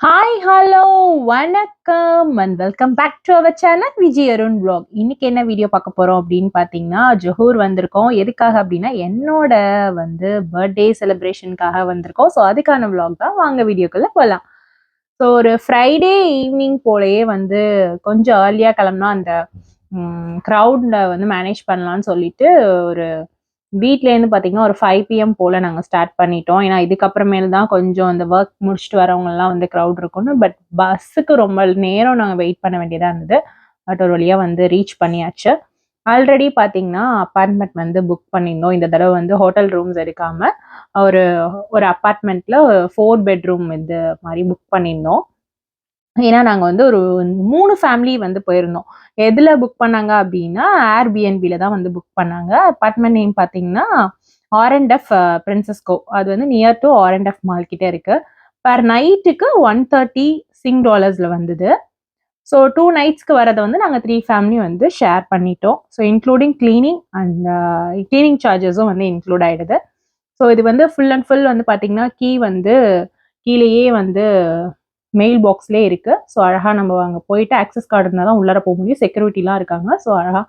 Hi hello வணக்கம் and welcome back to our channel Vijay Arun vlog இன்னைக்கு என்ன video பார்க்க போறோம் அப்படின்னு பார்த்தீங்கன்னா ஜொஹூர் வந்திருக்கோம். எதுக்காக அப்படின்னா என்னோட வந்து பர்த்டே செலிப்ரேஷனுக்காக வந்திருக்கோம். ஸோ அதுக்கான வ்ளாக் தான். வாங்க வீடியோக்குள்ள போகலாம் ஸோ ஒரு ஃப்ரைடே ஈவினிங் போலயே வந்து கொஞ்சம் ஏர்லியாக கிளம்புனா அந்த க்ரௌடில் வந்து மேனேஜ் பண்ணலாம்னு சொல்லிட்டு ஒரு வீட்லேருந்து பார்த்தீங்கன்னா ஒரு ஃபைவ் பிஎம் போல் நாங்கள் ஸ்டார்ட் பண்ணிட்டோம். ஏன்னா இதுக்கப்புறமேல தான் கொஞ்சம் அந்த ஒர்க் முடிச்சுட்டு வரவங்கலாம் வந்து க்ரௌட் இருக்கும்னு. பட் பஸ்ஸுக்கு ரொம்ப நேரம் நாங்கள் வெயிட் பண்ண வேண்டியதாக இருந்தது. பட் ஒரு வழியாக வந்து ரீச் பண்ணியாச்சு. ஆல்ரெடி பார்த்தீங்கன்னா அப்பார்ட்மெண்ட் வந்து புக் பண்ணியிருந்தோம். இந்த தடவை வந்து ஹோட்டல் ரூம்ஸ் எடுக்காமல் ஒரு ஒரு அப்பார்ட்மெண்ட்டில் ஃபோர் பெட்ரூம் இது மாதிரி புக் பண்ணியிருந்தோம். ஏன்னா நாங்கள் வந்து ஒரு மூணு ஃபேமிலி வந்து போயிருந்தோம். எதில் புக் பண்ணாங்க அப்படின்னா ஏர்பிஎன்பியில் தான் வந்து புக் பண்ணாங்க. அப்பார்ட்மெண்ட் நேம் பார்த்தீங்கன்னா ஆர் அண்ட் எஃப் பிரின்சஸ்கோ அது வந்து near to R and F mall கிட்டே இருக்குது பர் நைட்டுக்கு ஒன் தேர்ட்டி சிங் டாலர்ஸில் வந்தது. ஸோ டூ நைட்ஸ்க்கு வரதை வந்து நாங்கள் த்ரீ ஃபேமிலி வந்து ஷேர் பண்ணிட்டோம். So including cleaning and cleaning சார்ஜஸும் வந்து இன்க்ளூட் ஆகிடுது ஸோ இது வந்து ஃபுல் அண்ட் ஃபுல் வந்து பார்த்தீங்கன்னா கீ வந்து கீழேயே வந்து மெயில் பாக்ஸ்லேயே இருக்கு. ஸோ அழகாக நம்ம அங்கே போயிட்டு ஆக்சஸ் கார்டு இருந்தால் தான் உள்ளார போக முடியும். செக்யூரிட்டிலாம் இருக்காங்க. ஸோ அழகாக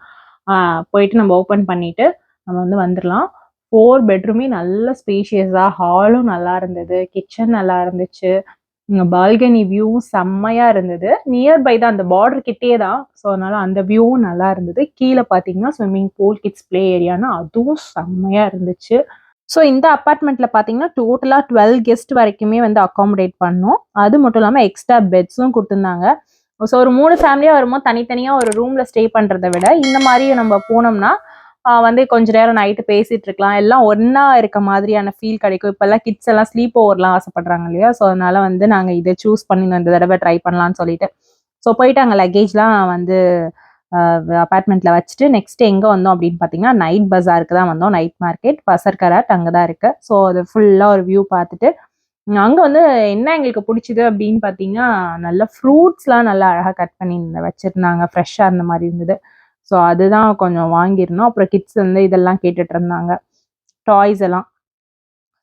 போயிட்டு நம்ம ஓப்பன் பண்ணிட்டு நம்ம வந்து வந்துடலாம் ஃபோர் பெட்ரூமே நல்ல ஸ்பேஷியஸாக ஹாலும் நல்லா இருந்தது. கிச்சன் நல்லா இருந்துச்சு. பால்கனி வியூவும் செம்மையாக இருந்தது. நியர்பை தான் அந்த பார்டர் கிட்டே தான். ஸோ அதனால அந்த வியூவும் நல்லா இருந்தது. கீழே பார்த்தீங்கன்னா ஸ்விம்மிங் பூல் கிட்ஸ் ப்ளே ஏரியானா அதுவும் செம்மையாக இருந்துச்சு. ஸோ இந்த அப்பார்ட்மெண்ட்டில் பார்த்தீங்கன்னா டோட்டலாக டுவெல் கெஸ்ட் வரைக்குமே வந்து அக்காமடேட் பண்ணோம். அது மட்டும் இல்லாமல் எக்ஸ்ட்ரா பெட்ஸும் கொடுத்துருந்தாங்க. ஸோ ஒரு மூணு ஃபேமிலியாக வரும்போது தனித்தனியாக ஒரு ரூமில் ஸ்டே பண்ணுறதை விட இந்த மாதிரி நம்ம போனோம்னா வந்து கொஞ்ச நேரம் நைட்டு பேசிட்டு இருக்கலாம். எல்லாம் ஒன்றா இருக்க மாதிரியான ஃபீல் கிடைக்கும். இப்போல்லாம் கிட்ஸ் எல்லாம் ஸ்லீப் ஓவர்லாம் ஆசைப்படுறாங்க இல்லையா? ஸோ அதனால வந்து நாங்கள் இதை சூஸ் பண்ணி இந்த தடவை ட்ரை பண்ணலாம்னு சொல்லிட்டு. ஸோ போயிட்டு அங்கே லக்கேஜ்லாம் வந்து அப்பார்ட்மெண்ட்டில் வச்சுட்டு நெக்ஸ்ட் எங்கே வந்தோம் அப்படின்னு பார்த்தீங்கன்னா நைட் பஸாருக்கு தான் வந்தோம். நைட் மார்க்கெட் பசர்கராட் அங்கே தான் இருக்குது ஸோ அது ஃபுல்லாக ஒரு வியூ பார்த்துட்டு அங்கே வந்து என்ன எங்களுக்கு பிடிச்சிது அப்படின்னு பார்த்தீங்கன்னா நல்ல ஃப்ரூட்ஸ்லாம் நல்லா அழகாக கட் பண்ணி வச்சுருந்தாங்க. ஃப்ரெஷ்ஷாக இருந்த மாதிரி இருந்தது. ஸோ அதுதான் கொஞ்சம் வாங்கியிருந்தோம். அப்புறம் கிட்ஸ் வந்து இதெல்லாம் கேட்டுட்டு இருந்தாங்க. டாய்ஸ் எல்லாம்.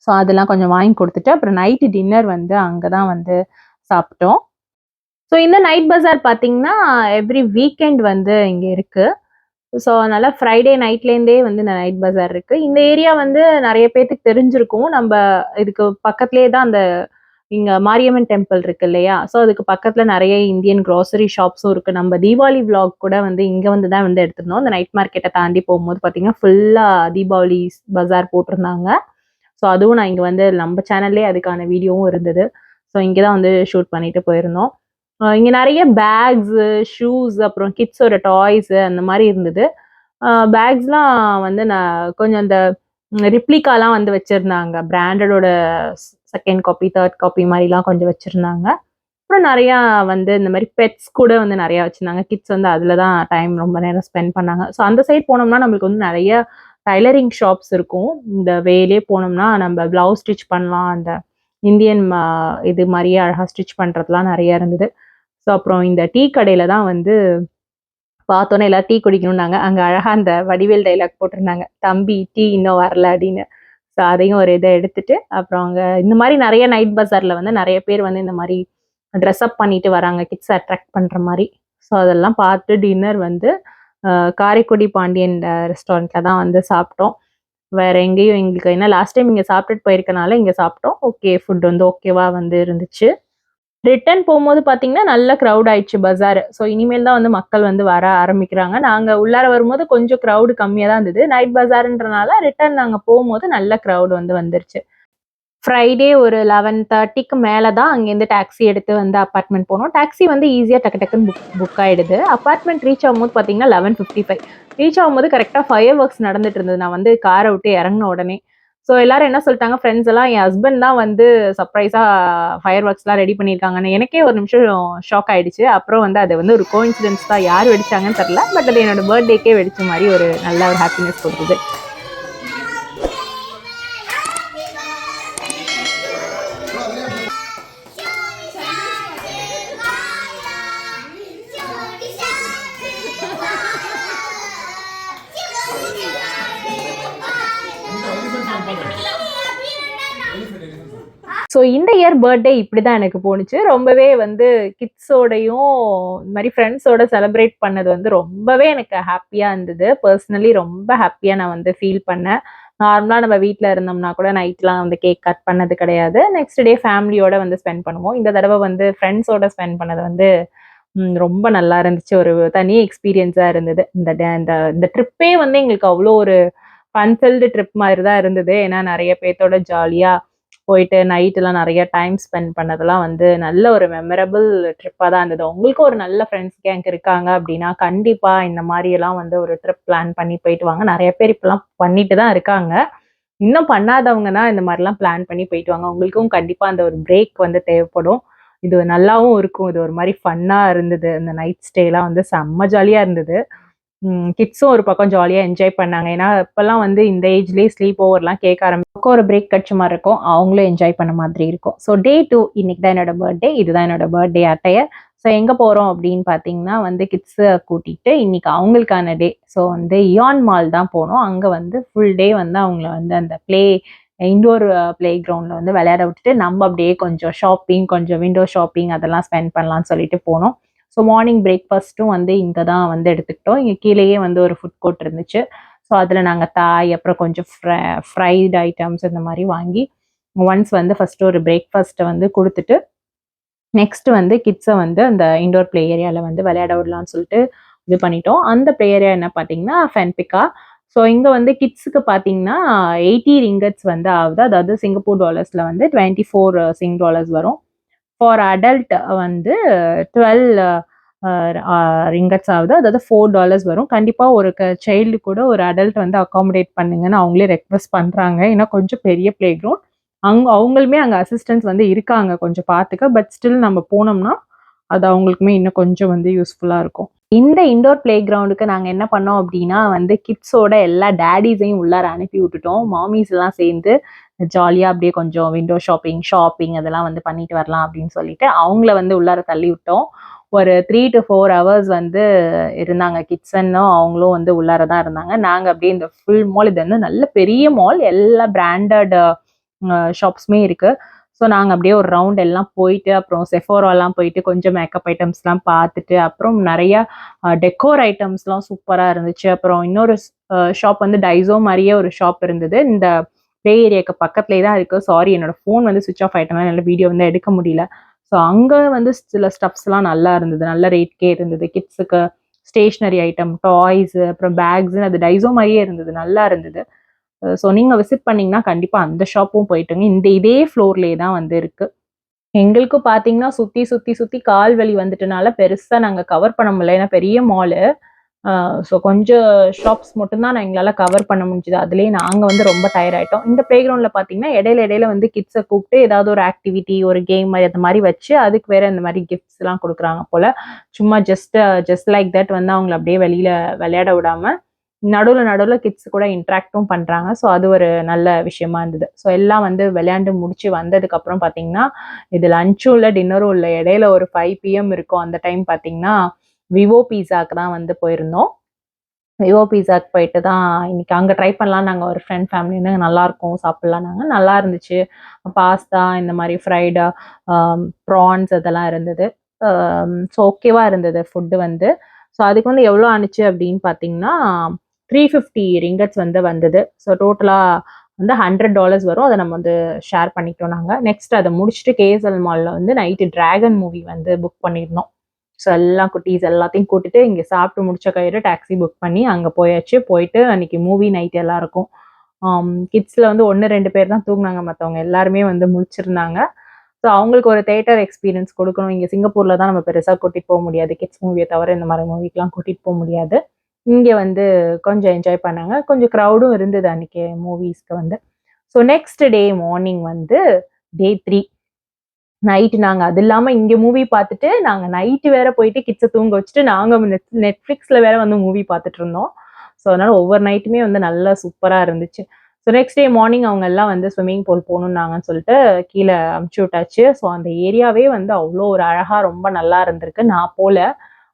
ஸோ அதெல்லாம் கொஞ்சம் வாங்கி கொடுத்துட்டு அப்புறம் நைட்டு டின்னர் வந்து அங்கே தான் வந்து சாப்பிட்டோம். ஸோ இந்த நைட் பஜார் பார்த்தீங்கன்னா எவ்ரி வீக்கெண்ட் வந்து இங்கே இருக்குது ஸோ அதனால் ஃப்ரைடே நைட்லேருந்தே வந்து இந்த நைட் பஜார் இருக்குது இந்த ஏரியா வந்து நிறைய பேர்த்துக்கு தெரிஞ்சிருக்கும். நம்ம இதுக்கு பக்கத்துலேயே தான் அந்த இங்கே மாரியம்மன் டெம்பிள் இருக்கு இல்லையா? ஸோ அதுக்கு பக்கத்தில் நிறைய இந்தியன் க்ராசரி ஷாப்ஸும் இருக்குது நம்ம தீபாவளி விலாக் கூட வந்து இங்கே வந்து தான் வந்து எடுத்திருந்தோம். இந்த நைட் மார்க்கெட்டை தாண்டி போகும்போது பார்த்தீங்கன்னா ஃபுல்லாக தீபாவளி பஜார் போட்டிருந்தாங்க. ஸோ அதுவும் நான் இங்கே வந்து நம்ம சேனல்லே அதுக்கான வீடியோவும் இருந்தது. ஸோ இங்கே தான் வந்து ஷூட் பண்ணிட்டு போயிருந்தோம். இங்கே நிறைய பேக்ஸு ஷூஸ் அப்புறம் கிட்ஸோட டாய்ஸு அந்த மாதிரி இருந்தது. பேக்ஸ்லாம் வந்து நான் கொஞ்சம் அந்த ரிப்ளிகாலாம் வந்து வச்சுருந்தாங்க. பிராண்டடோட செகண்ட் காப்பி தேர்ட் காப்பி மாதிரிலாம் கொஞ்சம் வச்சுருந்தாங்க. அப்புறம் நிறையா வந்து இந்த மாதிரி பெட்ஸ் கூட வந்து நிறையா வச்சுருந்தாங்க. கிட்ஸ் வந்து அதில் தான் டைம் ரொம்ப நேரம் ஸ்பெண்ட் பண்ணாங்க. ஸோ அந்த சைட் போனோம்னா நம்மளுக்கு வந்து நிறைய டைலரிங் ஷாப்ஸ் இருக்கும். இந்த வேலே போனோம்னா நம்ம பிளவுஸ் ஸ்டிச் பண்ணலாம். அந்த இந்தியன் இது மாதிரியே அழகாக ஸ்டிச் பண்ணுறதுலாம் நிறைய இருந்தது. ஸோ அப்புறம் இந்த டீ கடையில் தான் வந்து பார்த்தோன்னே எல்லாம் டீ குடிக்கணும்னாங்க. அங்கே அழகாக அந்த வடிவேல் டைலாக் போட்டிருந்தாங்க. தம்பி டீ இன்னும் வரல அப்படின்னு. ஸோ அதையும் ஒரு இதை எடுத்துட்டு அப்புறம் அங்கே இந்த மாதிரி நிறைய நைட் பஜாரில் வந்து நிறைய பேர் வந்து இந்த மாதிரி ட்ரெஸ் அப் பண்ணிட்டு வராங்க. கிட்ஸ் அட்ராக்ட் பண்ணுற மாதிரி. ஸோ அதெல்லாம் பார்த்து டின்னர் வந்து காரைக்குடி பாண்டியன் ரெஸ்டாரண்ட்டில் தான் வந்து சாப்பிட்டோம். வேறு எங்கேயும் எங்களுக்கு என்ன லாஸ்ட் டைம் இங்கே சாப்பிட்டுட்டு போயிருக்கனால இங்கே சாப்பிட்டோம். ஓகே ஃபுட் வந்து ஓகேவா வந்து இருந்துச்சு. ரிட்டர்ன் போகும்போது பார்த்தீங்கன்னா நல்ல க்ரௌட் ஆயிடுச்சு பஜார் ஸோ இனிமேல் தான் வந்து மக்கள் வந்து வர ஆரம்பிக்கிறாங்க. நாங்கள் உள்ளார வரும்போது கொஞ்சம் க்ரௌடு கம்மியாக தான் இருந்தது. நைட் பஜார்ன்றனால ரிட்டர்ன் நாங்கள் போகும்போது நல்ல க்ரௌடு வந்து வந்துருச்சு. ஃப்ரைடே ஒரு லெவன் தேர்ட்டிக்கு மேலே தான் அங்கேருந்து டாக்ஸி எடுத்து வந்து அப்பார்ட்மெண்ட் போனோம். டாக்ஸி வந்து ஈஸியாக டக்கு டக்குன்னு புக் புக் ஆகிடுது அப்பார்ட்மெண்ட் ரீச் ஆகும்போது பார்த்தீங்கன்னா லெவன் ஃபிஃப்டி ஃபைவ் ரீச் ஆகும்போது கரெக்டாக ஃபயர் ஒர்க்ஸ் நடந்துட்டு இருந்தது. நான் வந்து காரை விட்டு இறங்கின உடனே. ஸோ எல்லாரும் என்ன சொல்லிட்டாங்க? ஃப்ரெண்ட்ஸ் எல்லாம் என் ஹஸ்பண்ட் தான் வந்து சர்ப்ரைஸாக ஃபயர் ஒர்க்ஸ்லாம் ரெடி பண்ணியிருக்காங்கன்னு எனக்கே ஒரு நிமிஷம் ஷாக் ஆயிடுச்சு. அப்புறம் வந்து அது வந்து ஒரு கோயின்சிடென்ஸ் தான். யார் வெடிச்சாங்கன்னு தெரில பட் அது என்னோட பர்த்டேக்கே வெடிச்ச மாதிரி ஒரு நல்ல ஒரு ஹாப்பினஸ் கொடுத்தது. ஸோ இந்த இயர் பர்த்டே இப்படி தான் எனக்கு போணுச்சு. ரொம்பவே வந்து கிட்ஸோடையும் இந்த மாதிரி ஃப்ரெண்ட்ஸோட செலிப்ரேட் பண்ணது வந்து ரொம்பவே எனக்கு ஹாப்பியாக இருந்தது. பர்சனலி ரொம்ப ஹாப்பியாக நான் வந்து ஃபீல் பண்ணேன். நார்மலாக நம்ம வீட்டில் இருந்தோம்னா கூட நைட்லாம் வந்து கேக் கட் பண்ணது கிடையாது. நெக்ஸ்ட் டே ஃபேமிலியோட வந்து ஸ்பெண்ட் பண்ணுவோம். இந்த தடவை வந்து ஃப்ரெண்ட்ஸோட ஸ்பெண்ட் பண்ணது வந்து ரொம்ப நல்லா இருந்துச்சு. ஒரு தனி எக்ஸ்பீரியன்ஸாக இருந்தது. இந்த டே- இந்த இந்த ட்ரிப்பே வந்து எங்களுக்கு அவ்வளோ ஒரு ஃபன்ஃபில்டு ட்ரிப் மாதிரி தான் இருந்தது. ஏன்னா நிறைய பேர்த்தோட ஜாலியாக போயிட்டு நைட்டெல்லாம் நிறைய டைம் ஸ்பெண்ட் பண்ணதெல்லாம் வந்து நல்ல ஒரு மெமரபிள் ட்ரிப்பாக தான் இருந்தது. உங்களுக்கு ஒரு நல்ல ஃப்ரெண்ட்ஸ் கேங்க் இருக்காங்க அப்படின்னா கண்டிப்பாக இந்த மாதிரியெல்லாம் வந்து ஒரு ட்ரிப் பிளான் பண்ணி போயிட்டு வாங்க. நிறைய பேர் இப்போலாம் பண்ணிட்டு தான் இருக்காங்க. இன்னும் பண்ணாதவங்க தான் இந்த மாதிரிலாம் பிளான் பண்ணி போயிட்டு வாங்க. உங்களுக்கும் கண்டிப்பாக அந்த ஒரு பிரேக் வந்து தேவைப்படும். இது நல்லாவும் இருக்கும். இது ஒரு மாதிரி ஃபன்னாக இருந்தது. இந்த நைட் ஸ்டேலாம் வந்து செம்ம ஜாலியாக இருந்தது. கிட்ஸும் ஒரு பக்கம் ஜாலியாக என்ஜாய் பண்ணாங்க. ஏன்னா இப்போல்லாம் வந்து இந்த ஏஜ்லேயே ஸ்லீப் ஓவர்லாம் கேட்க ஆரம்பிக்கும். ஒரு பிரேக் கட்ச மாதிரி இருக்கும். அவங்களும் என்ஜாய் பண்ண மாதிரி இருக்கும். ஸோ டே டூ இன்னைக்கு தான் என்னோட பர்த்டே இதுதான் என்னோட பர்த்டே அட்டையர் ஸோ எங்கே போகிறோம் அப்படின்னு பார்த்தீங்கன்னா வந்து கிட்ஸை கூட்டிகிட்டு இன்னைக்கு அவங்களுக்கான டே ஸோ வந்து இயான் மால் தான் போனோம். அங்கே வந்து ஃபுல் டே வந்து அவங்கள வந்து அந்த ப்ளே இண்டோர் ப்ளே கிரவுண்டில் வந்து விளையாட விட்டுட்டு நம்ம அப்படியே கொஞ்சம் ஷாப்பிங் கொஞ்சம் விண்டோ ஷாப்பிங் அதெல்லாம் ஸ்பெண்ட் பண்ணலாம்னு சொல்லிட்டு போனோம். ஸோ மார்னிங் பிரேக்ஃபாஸ்ட்டும் வந்து இங்கே தான் வந்து எடுத்துக்கிட்டோம். இங்கே கீழேயே வந்து ஒரு ஃபுட் கோர்ட் இருந்துச்சு. ஸோ அதில் நாங்கள் தாய் அப்புறம் கொஞ்சம் ஃப்ரை ஃப்ரைட் ஐட்டம்ஸ் இந்த மாதிரி வாங்கி ஒன்ஸ் வந்து ஃபஸ்ட்டு ஒரு பிரேக்ஃபாஸ்ட்டை வந்து கொடுத்துட்டு நெக்ஸ்ட் வந்து கிட்ஸை வந்து அந்த இண்டோர் ப்ளே ஏரியாவில் வந்து விளையாட விடலாம்னு சொல்லிட்டு இது பண்ணிட்டோம். அந்த ப்ளே ஏரியா என்ன பார்த்தீங்கன்னா ஃபென்பிக்கா ஸோ இங்கே வந்து கிட்ஸுக்கு பார்த்தீங்கன்னா எயிட்டி ரிங்கட்ஸ் வந்து ஆகுது. அதாவது சிங்கப்பூர் டாலர்ஸில் வந்து டுவெண்ட்டி ஃபோர் சிங் டாலர்ஸ் வரும். ஃபார் அடல்ட் வந்து டுவெல் ரிங்கட்ஸ் ஆகுது அதாவது ஃபோர் டாலர்ஸ் வரும். கண்டிப்பாக ஒரு சைல்டு கூட ஒரு அடல்ட் வந்து அகாமடேட் பண்ணுங்கன்னு அவங்களே ரெக்வஸ்ட் பண்ணுறாங்க ஏன்னா கொஞ்சம் பெரிய ப்ளே கிரவுண்ட் அங்கே அவங்களுமே அங்கே அசிஸ்டன்ஸ் வந்து இருக்காங்க கொஞ்சம் பார்த்துக்க பட் ஸ்டில் நம்ம போனோம்னா அது அவங்களுக்குமே இன்னும் கொஞ்சம் வந்து யூஸ்ஃபுல்லாக இருக்கும். இந்த இண்டோர் ப்ளே கிரவுண்டுக்கு நாங்கள் என்ன பண்ணோம் அப்படின்னா வந்து கிட்ஸோட எல்லா டேடிஸையும் உள்ளார அனுப்பி விட்டுட்டோம். மாமிஸ் எல்லாம் சேர்ந்து ஜாலியாக அப்படியே கொஞ்சம் விண்டோ ஷாப்பிங் ஷாப்பிங் அதெல்லாம் வந்து பண்ணிட்டு வரலாம் அப்படின்னு சொல்லிட்டு அவங்கள வந்து உள்ளார தள்ளி விட்டோம் ஒரு த்ரீ டு ஃபோர் ஹவர்ஸ் வந்து இருந்தாங்க. கிட்ஸன்னும் அவங்களும் வந்து உள்ளார தான் இருந்தாங்க. நாங்கள் அப்படியே இந்த ஃபுல் மால் இது வந்து நல்ல பெரிய மால் எல்லா பிராண்டட் ஷாப்ஸுமே இருக்குது ஸோ நாங்கள் அப்படியே ஒரு ரவுண்ட் எல்லாம் போயிட்டு அப்புறம் செஃபோராலாம் போயிட்டு கொஞ்சம் மேக்கப் ஐட்டம்ஸ்லாம் பார்த்துட்டு அப்புறம் நிறைய டெக்கோர் ஐட்டம்ஸ்லாம் சூப்பராக இருந்துச்சு. அப்புறம் இன்னொரு ஷாப் வந்து டைசோ மாதிரியே ஒரு ஷாப் இருந்தது. இந்த ப்ளே ஏரியாக்கு பக்கத்துலேயே தான் இருக்குது சாரி என்னோட ஃபோன் வந்து சுவிச் ஆஃப் ஆகிட்டனால என்னால் வீடியோ வந்து எடுக்க முடியல. ஸோ அங்கே வந்து சில ஸ்டப்ஸ்லாம் நல்லா இருந்தது. நல்ல ரேட்கே இருந்தது. கிட்ஸுக்கு ஸ்டேஷ்னரி ஐட்டம் டாய்ஸு அப்புறம் பேக்ஸுன்னு அது டைசோ மாதிரியே இருந்தது. நல்லா இருந்தது. ஸோ நீங்கள் விசிட் பண்ணீங்கன்னா கண்டிப்பாக அந்த ஷாப்பும் போயிட்டுங்க இந்த இதே ஃப்ளோர்லேயே தான் வந்து இருக்கு. எங்களுக்கு பார்த்தீங்கன்னா சுற்றி சுற்றி சுற்றி கால் வலி வந்துட்டனால பெருசாக நாங்கள் கவர் பண்ண முடியல. ஏன்னா பெரிய மாலு ஸோ கொஞ்சம் ஷாப்ஸ் மட்டும்தான் நான் எங்களால் கவர் பண்ண முடிஞ்சுது. அதுலேயே நாங்கள் வந்து ரொம்ப டயர் ஆகிட்டோம் இந்த ப்ளே கிரவுண்டில் பார்த்தீங்கன்னா இடையில இடையில வந்து கிட்ஸை கூப்பிட்டு ஏதாவது ஒரு ஆக்டிவிட்டி ஒரு கேம் மாதிரி அந்த மாதிரி வச்சு அதுக்கு வேற இந்த மாதிரி கிஃப்ட்ஸ்லாம் கொடுக்குறாங்க போல். சும்மா ஜஸ்ட் ஜஸ்ட் லைக் தட் வந்து அவங்கள அப்படியே வெளியில் விளையாட விடாமல் நடுவில் நடுவில் கிட்ஸ் கூட இன்ட்ராக்டும் பண்ணுறாங்க ஸோ அது ஒரு நல்ல விஷயமா இருந்தது. ஸோ எல்லாம் வந்து விளையாண்டு முடிச்சு வந்ததுக்கப்புறம் பார்த்தீங்கன்னா இது லஞ்சும் இல்லை டின்னரும் இல்லை இடையில ஒரு ஃபைவ் பிஎம் இருக்கும். அந்த டைம் பார்த்தீங்கன்னா விவோ பீஸாக்கு தான் வந்து போயிருந்தோம். விவோ பீஸாக்கு போயிட்டு தான் இன்னைக்கு அங்கே ட்ரை பண்ணலாம் நாங்கள் ஒரு ஃப்ரெண்ட் ஃபேமிலின்னு நல்லாயிருக்கும் சாப்பிட்லாம் நாங்கள் நல்லா இருந்துச்சு. பாஸ்தா இந்த மாதிரி ஃப்ரைடா ப்ரான்ஸ் அதெல்லாம் இருந்தது. ஸோ ஓகேவாக இருந்தது ஃபுட்டு வந்து. ஸோ அதுக்கு வந்து எவ்வளோ ஆணுச்சு அப்படின்னு பார்த்தீங்கன்னா த்ரீ ஃபிஃப்டி ரிங்கட்ஸ் வந்து வந்தது. ஸோ டோட்டலாக வந்து ஹண்ட்ரட் டாலர்ஸ் வரும். அதை நம்ம வந்து ஷேர் பண்ணிக்கிட்டோம் நாங்கள் நெக்ஸ்ட் அதை முடிச்சுட்டு கேஎஸ்எல் மாலில் வந்து நைட்டு டிராகன் மூவி வந்து புக் பண்ணியிருந்தோம். ஸோ எல்லா குட்டீஸ் எல்லாத்தையும் கூட்டிட்டு இங்கே சாப்பிட்டு முடிச்ச கயிறு டாக்ஸி புக் பண்ணி அங்கே போயாச்சு. போயிட்டு அன்னைக்கு மூவி நைட் எல்லாம் இருக்கும். கிட்ஸில் வந்து ஒன்று ரெண்டு பேர் தான் தூங்கினாங்க. மற்றவங்க எல்லாருமே வந்து முழிச்சிருந்தாங்க. ஸோ அவங்களுக்கு ஒரு தேட்டர் எக்ஸ்பீரியன்ஸ் கொடுக்கணும். இங்கே சிங்கப்பூரில் தான் நம்ம பெருசாக கூட்டிகிட்டு போக முடியாது. கிட்ஸ் மூவியை தவிர இந்த மாதிரி மூவிக்கெலாம் கூட்டிகிட்டு போக முடியாது. இங்கே வந்து கொஞ்சம் என்ஜாய் பண்ணாங்க. கொஞ்சம் க்ரௌடும் இருந்தது அன்றைக்கி மூவிஸ்க்கு வந்து. ஸோ நெக்ஸ்ட் டே மார்னிங் வந்து டே த்ரீ நைட்டு நாங்கள் அது இல்லாமல் இங்கே மூவி பார்த்துட்டு நாங்கள் நைட்டு வேற போயிட்டு கிட்ஸை தூங்க வச்சுட்டு நாங்கள் நெட் நெட்ஃப்ளிக்ஸில் வேற வந்து மூவி பார்த்துட்டு இருந்தோம். ஸோ அதனால் ஒவ்வொரு நைட்டுமே வந்து நல்லா சூப்பராக இருந்துச்சு. ஸோ நெக்ஸ்ட் டே மார்னிங் அவங்க எல்லாம் வந்து ஸ்விம்மிங் பூல் போகணுன்னாங்கன்னு சொல்லிட்டு கீழே அமுச்சு விட்டாச்சு. ஸோ அந்த ஏரியாவே வந்து அவ்வளோ ஒரு அழகாக ரொம்ப நல்லா இருந்திருக்கு. நான் போல.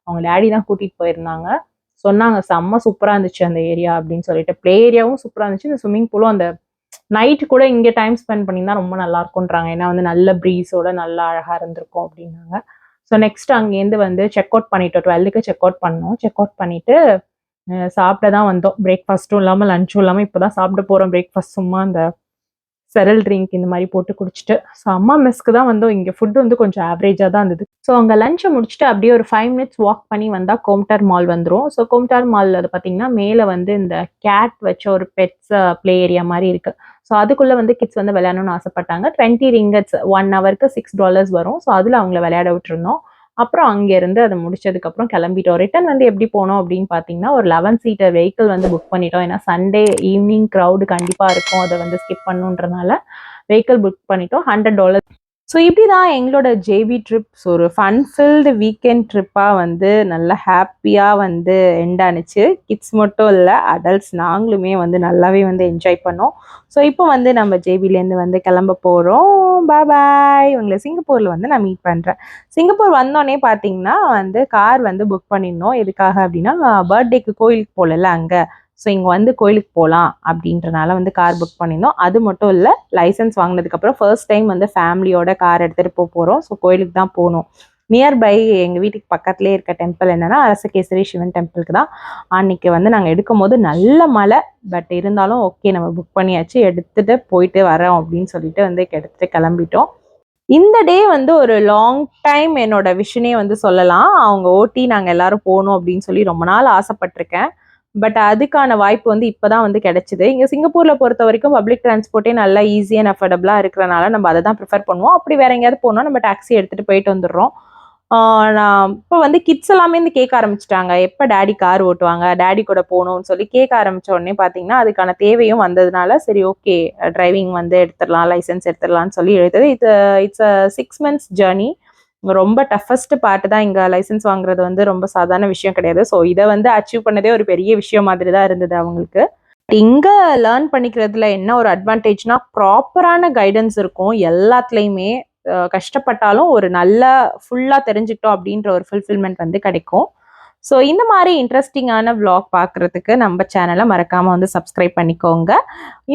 அவங்க டேடி தான் கூட்டிகிட்டு போயிருந்தாங்க. சொன்னாங்க செம்ம சூப்பராக இருந்துச்சு அந்த ஏரியா அப்படின்னு சொல்லிட்டு. ப்ளே ஏரியாவும் சூப்பராக இருந்துச்சு. இந்த ஸ்விம்மிங் பூலும் அந்த நைட்டு கூட இங்கே டைம் ஸ்பெண்ட் பண்ணியிருந்தா ரொம்ப நல்லா இருக்கும்ன்றாங்க. ஏன்னா வந்து நல்ல ப்ரீஸோட நல்லா அழகாக இருந்திருக்கும் அப்படின்னாங்க. ஸோ நெக்ஸ்ட் அங்கேருந்து வந்து செக் அவுட் பண்ணிட்டோம். டுவெல்லுக்கு செக் அவுட் பண்ணோம். செக் அவுட் பண்ணிட்டு சாப்பிட தான் வந்தோம். பிரேக்ஃபாஸ்ட்டும் இல்லாமல் லஞ்சும் இல்லாமல் இப்போ தான் சாப்பிட போகிறோம் பிரேக்ஃபாஸ்ட் சும்மா அந்த செரல் ட்ரிங்க் இந்த மாதிரி போட்டு குடிச்சிட்டு. ஸோ அம்மா மெஸ்க்கு தான் வந்தோம். இங்கே ஃபுட் வந்து கொஞ்சம் ஆவரேஜாக தான் இருந்தது. ஸோ அங்கே லஞ்சை முடிச்சுட்டு அப்படியே ஒரு ஃபைவ் மினிட்ஸ் வாக் பண்ணி வந்தால் கோம்டார் மால் வந்துடும் ஸோ கோம்டார் மாலில் அது பார்த்தீங்கன்னா மேலே வந்து இந்த கேட் வச்ச ஒரு பெட்ஸ் ப்ளே ஏரியா மாதிரி இருக்குது ஸோ அதுக்குள்ளே வந்து கிட்ஸ் வந்து விளையாடணும்னு ஆசைப்பட்டாங்க. டுவெண்ட்டி ரிங்கட்ஸ் ஒன் ஹவருக்கு சிக்ஸ் டாலர்ஸ் வரும். ஸோ அதில் அவங்கள விளையாட விட்டுருந்தோம். அப்புறம் அங்கேருந்து அதை முடிச்சதுக்கப்புறம் கிளம்பிட்டோம். ரிட்டன் வந்து எப்படி போனோம் அப்படின்னு பார்த்தீங்கன்னா ஒரு லெவன் சீட்டர் வெஹிக்கிள் வந்து புக் பண்ணிட்டோம். ஏன்னா சண்டே ஈவினிங் க்ரௌடு கண்டிப்பாக இருக்கும். அதை வந்து ஸ்கிப் பண்ணுன்றனால வெஹிக்கிள் புக் பண்ணிட்டோம். ஹண்ட்ரட் டாலர் ஸோ இப்படி தான் எங்களோட ஜேபி ட்ரிப்ஸ் ஒரு ஃபன் ஃபில்டு வீக்கெண்ட் ட்ரிப்பாக வந்து நல்லா ஹாப்பியாக வந்து எண்ட் ஆனுச்சு. கிட்ஸ் மட்டும் இல்லை அடல்ட்ஸ் நாங்களுமே வந்து நல்லாவே வந்து என்ஜாய் பண்ணோம். ஸோ இப்போ வந்து நம்ம ஜேபிலேருந்து வந்து கிளம்ப போகிறோம் பாய் உங்களை சிங்கப்பூரில் வந்து நான் மீட் பண்ணுறேன் சிங்கப்பூர் வந்தோடனே பார்த்தீங்கன்னா வந்து கார் வந்து புக் பண்ணியிருந்தோம் எதுக்காக அப்படின்னா பர்த்டேக்கு கோயிலுக்கு போகல அங்கே. ஸோ இங்கே வந்து கோயிலுக்கு போகலாம் அப்படின்றனால வந்து கார் புக் பண்ணியிருந்தோம். அது மட்டும் இல்லை லைசன்ஸ் வாங்கினதுக்கப்புறம் ஃபர்ஸ்ட் டைம் வந்து ஃபேமிலியோட கார் எடுத்துகிட்டு போக போகிறோம் ஸோ கோயிலுக்கு தான் போகணும். நியர்பை எங்கள் வீட்டுக்கு பக்கத்துலேயே இருக்க டெம்பிள் என்னென்னா அரசகேசரி சிவன் டெம்பிளுக்கு தான். அன்றைக்கி வந்து நாங்கள் எடுக்கும் போது நல்ல மழை பட் இருந்தாலும் ஓகே நம்ம புக் பண்ணியாச்சு. எடுத்துகிட்டு போயிட்டு வரோம் அப்படின்னு சொல்லிட்டு வந்து எடுத்துகிட்டு கிளம்பிட்டோம். இந்த டே வந்து ஒரு லாங் டைம் என்னோட விஷனே வந்து சொல்லலாம். அவங்க ஓட்டி நாங்கள் எல்லாரும் போகணும் அப்படின்னு சொல்லி ரொம்ப நாள் ஆசைப்பட்டிருக்கேன். பட் அதுக்கான வாய்ப்பு வந்து இப்போதான் வந்து கிடைச்சிது. இங்கே சிங்கப்பூரில் பொறுத்த வரைக்கும் பப்ளிக் டிரான்ஸ்போர்ட்டே நல்லா ஈஸி அண்ட் அஃபோர்டபுளாக இருக்கிறனால நம்ம அதை தான் ப்ரிஃபர் பண்ணுவோம். அப்படி வேற எங்கேயாவது போனால் நம்ம டாக்ஸி எடுத்துகிட்டு போயிட்டு வந்துடுறோம். நான் இப்போ வந்து கிட்ஸ் எல்லாமே வந்து கேட்க ஆரம்பிச்சிட்டாங்க. எப்போ டேடி கார் ஓட்டுவாங்க? டேடி கூட போகணும்னு சொல்லி கேட்க ஆரம்பிச்ச உடனே பார்த்தீங்கன்னா அதுக்கான தேவையும் வந்ததுனால சரி ஓகே டிரைவிங் வந்து எடுத்துடலாம் லைசன்ஸ் எடுத்துடலாம்னு சொல்லி எழுதுது இது it's a six months journey ரொம்ப டஃபஸ்ட் பார்ட் தான் இங்கே லைசன்ஸ் வாங்குறது வந்து ரொம்ப சாதாரண விஷயம் கிடையாது. ஸோ இதை வந்து அச்சீவ் பண்ணதே ஒரு பெரிய விஷயம் மாதிரி தான் இருந்தது அவங்களுக்கு. இங்கே லேர்ன் பண்ணிக்கிறதுல என்ன ஒரு அட்வான்டேஜ்னா ப்ராப்பரான கைடன்ஸ் இருக்கும். எல்லாத்துலேயுமே கஷ்டப்பட்டாலும் ஒரு நல்ல ஃபுல்லாக தெரிஞ்சுக்கிட்டோம் அப்படின்ற ஒரு ஃபுல்ஃபில்மெண்ட் வந்து கிடைக்கும். ஸோ இந்த மாதிரி இன்ட்ரெஸ்டிங்கான வ்ளாக் பார்க்குறதுக்கு நம்ம சேனலை மறக்காமல் வந்து சப்ஸ்கிரைப் பண்ணிக்கோங்க.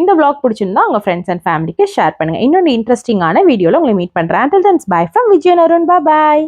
இந்த வ்ளாக் பிடிச்சிருந்தா உங்கள் ஃப்ரெண்ட்ஸ் அண்ட் ஃபேமிலிக்கு ஷேர் பண்ணுங்கள் இன்னொன்று இன்ட்ரெஸ்டிங்கான வீடியோவில் உங்களை மீட் பண்ணுறேன் until then bye from Vijayan Arun bye